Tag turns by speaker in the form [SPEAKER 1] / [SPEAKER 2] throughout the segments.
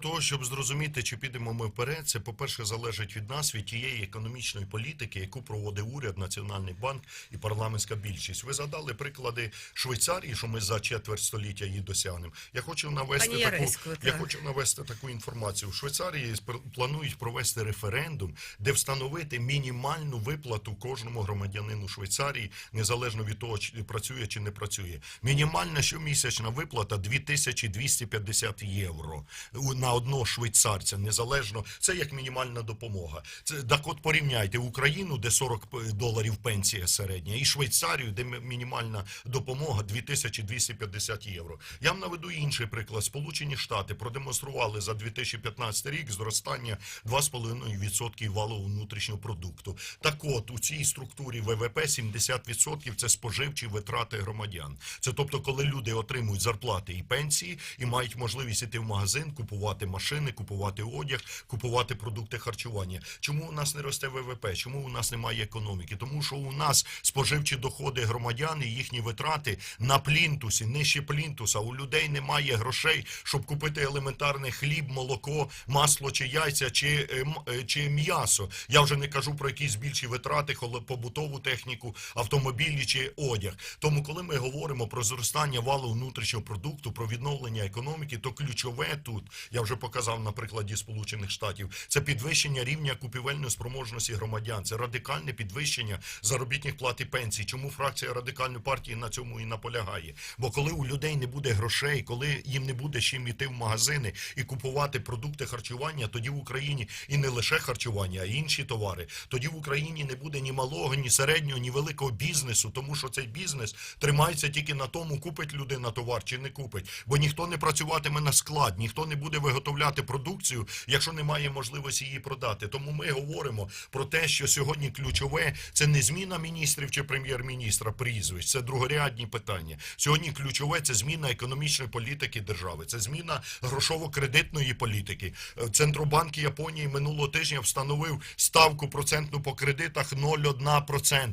[SPEAKER 1] того, щоб зрозуміти, чи підемо ми вперед, це, по-перше, залежить від нас, від тієї економічної політики, яку проводить уряд, Національний банк і парламентська більшість. Ви задали приклади Швейцарії, що ми за четверть століття її досягнемо. Я хочу навести
[SPEAKER 2] Пані
[SPEAKER 1] таку,
[SPEAKER 2] Яресько,
[SPEAKER 1] я
[SPEAKER 2] так.
[SPEAKER 1] хочу навести таку інформацію. В Швейцарії планують провести референдум, де встановити мінімальну виплату кожному громадянину Швейцарії, незалежно від того, чи працює чи не працює. Мінімальна щомісячна виплата 2250 євро У- одного швейцарця, незалежно. Це як мінімальна допомога. Це так от порівняйте Україну, де 40 доларів пенсія середня, і Швейцарію, де мінімальна допомога 2250 євро. Я вам наведу інший приклад. Сполучені Штати продемонстрували за 2015 рік зростання 2,5% валового внутрішнього продукту. Так от у цій структурі ВВП 70% це споживчі витрати громадян. Це тобто, коли люди отримують зарплати і пенсії і мають можливість іти в магазин, купувати машини, купувати одяг, купувати продукти харчування. Чому у нас не росте ВВП? Чому у нас немає економіки? Тому що у нас споживчі доходи громадян і їхні витрати на плінтусі, нижче плінтуса. У людей немає грошей, щоб купити елементарний хліб, молоко, масло чи яйця, чи, е, е, чи м'ясо. Я вже не кажу про якісь більші витрати, побутову техніку, автомобілі чи одяг. Тому, коли ми говоримо про зростання валу внутрішнього продукту, про відновлення економіки, то ключове тут, я вже показав на прикладі Сполучених Штатів, це підвищення рівня купівельної спроможності громадян, це радикальне підвищення заробітних плат і пенсій. Чому фракція радикальної партії на цьому і наполягає? Бо коли у людей не буде грошей, коли їм не буде чим іти в магазини і купувати продукти харчування, тоді в Україні і не лише харчування, а й інші товари. Тоді в Україні не буде ні малого, ні середнього, ні великого бізнесу, тому що цей бізнес тримається тільки на тому, купить людина товар чи не купить. Бо ніхто не працюватиме на склад, ніхто не буде виготовляти продукцію, якщо немає можливості її продати. Тому ми говоримо про те, що сьогодні ключове це не зміна міністрів чи прем'єр-міністра прізвищ, це другорядні питання. Сьогодні ключове це зміна економічної політики держави, це зміна грошово-кредитної політики. Е, Центробанк Японії минулого тижня встановив ставку процентну по кредитах 0,1%.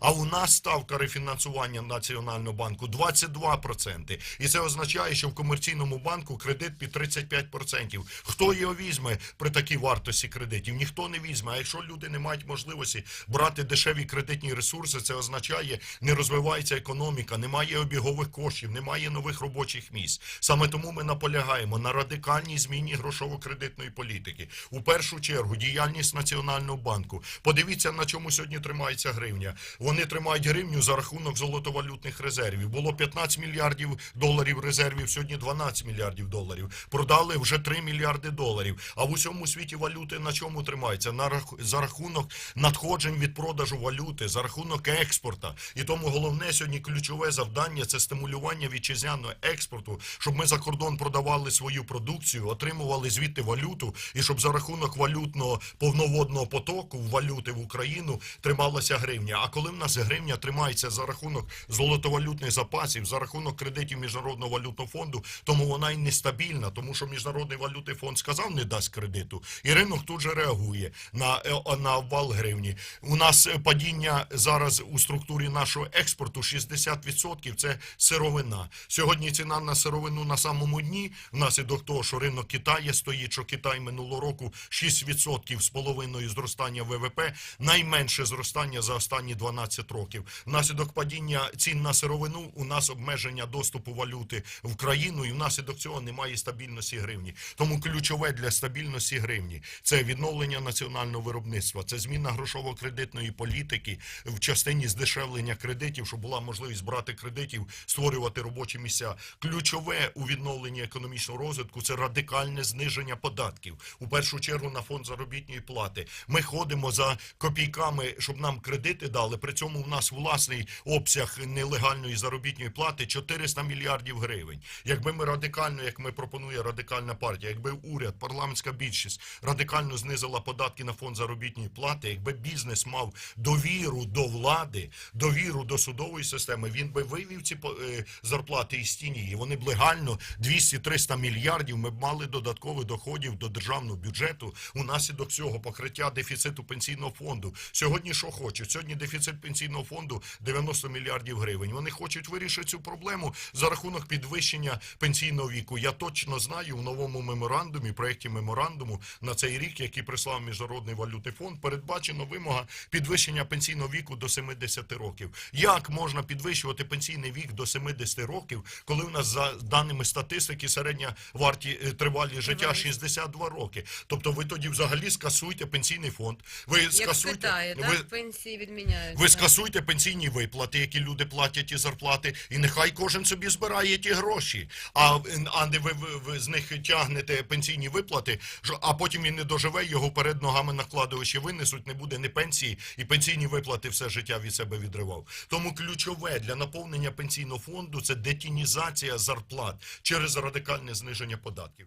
[SPEAKER 1] А у нас ставка рефінансування Національного банку 22%. І це означає, що в комерційному банку кредит під 35%. Хто його візьме при такій вартості кредитів? Ніхто не візьме. А якщо люди не мають можливості брати дешеві кредитні ресурси, це означає, не розвивається економіка, немає обігових коштів, немає нових робочих місць. Саме тому ми наполягаємо на радикальній зміні грошово-кредитної політики. У першу чергу діяльність Національного банку. Подивіться, на чому сьогодні тримається гривня. Вони тримають гривню за рахунок золотовалютних резервів. Було 15 мільярдів доларів резервів, сьогодні 12 мільярдів доларів. Продали вже 3 мільярди доларів. А в усьому світі валюти на чому тримаються? На рах- за рахунок надходжень від продажу валюти, за рахунок експорта. І тому головне сьогодні ключове завдання це стимулювання вітчизняного експорту, щоб ми за кордон продавали свою продукцію, отримували звідти валюту, і щоб за рахунок валютного повноводного потоку валюти в Україну трималася гривня. А коли в нас гривня тримається за рахунок золотовалютних запасів, за рахунок кредитів міжнародного валютного фонду, тому вона і нестабільна, тому що міжнародний валютний фонд сказав, не дасть кредиту, і ринок тут же реагує на, е, на обвал гривні. У нас е, падіння зараз у структурі нашого експорту 60% це сировина. Сьогодні ціна на сировину на самому дні, внаслідок того, що ринок Китаю стоїть, що Китай минулого року 6% з половиною зростання ВВП, найменше зростання за останні 12 років. Внаслідок падіння цін на сировину у нас обмеження доступу валюти в країну, і внаслідок цього немає стабільності гривні. Тому ключове для стабільності гривні це відновлення національного виробництва, це зміна грошово-кредитної політики в частині здешевлення кредитів, щоб була можливість брати кредитів, створювати робочі місця. Ключове у відновленні економічного розвитку це радикальне зниження податків. У першу чергу на фонд заробітної плати. Ми ходимо за копійками, щоб нам кредити дали. При цьому у нас власний обсяг нелегальної заробітної плати 400 мільярдів гривень. Якби ми радикально, як ми пропонує радикальна партія, якби уряд, парламентська більшість радикально знизила податки на фонд заробітної плати, якби бізнес мав довіру до влади, довіру до судової системи, він би вивів ці е, зарплати із тіні. І вони б легально 200-300 мільярдів ми б мали додаткових доходів до державного бюджету унаслідок цього покриття дефіциту пенсійного фонду. Сьогодні що хочуть? Сьогодні дефіцит пенсійного фонду 90 мільярдів гривень. Вони хочуть вирішити цю проблему за рахунок підвищення пенсійного віку. Я точно знаю, в новому самому меморандумі, проєкті меморандуму на цей рік, який прислав Міжнародний валютний фонд, передбачено вимога підвищення пенсійного віку до 70 років. Як можна підвищувати пенсійний вік до 70 років, коли у нас за даними статистики середня варті е, тривалість життя 62 роки? Тобто ви тоді взагалі скасуйте пенсійний фонд. Ви
[SPEAKER 2] Як
[SPEAKER 1] скасуйте ви,
[SPEAKER 2] так, пенсії відміняють.
[SPEAKER 1] ви скасуйте пенсійні виплати, які люди платять і зарплати, і нехай кожен собі збирає ті гроші. А, а не ви, ви, ви з них тягнете пенсійні виплати, а потім він не доживе, його перед ногами на винесуть, не буде ні пенсії, і пенсійні виплати все життя від себе відривав. Тому ключове для наповнення пенсійного фонду це детінізація зарплат через радикальне зниження податків.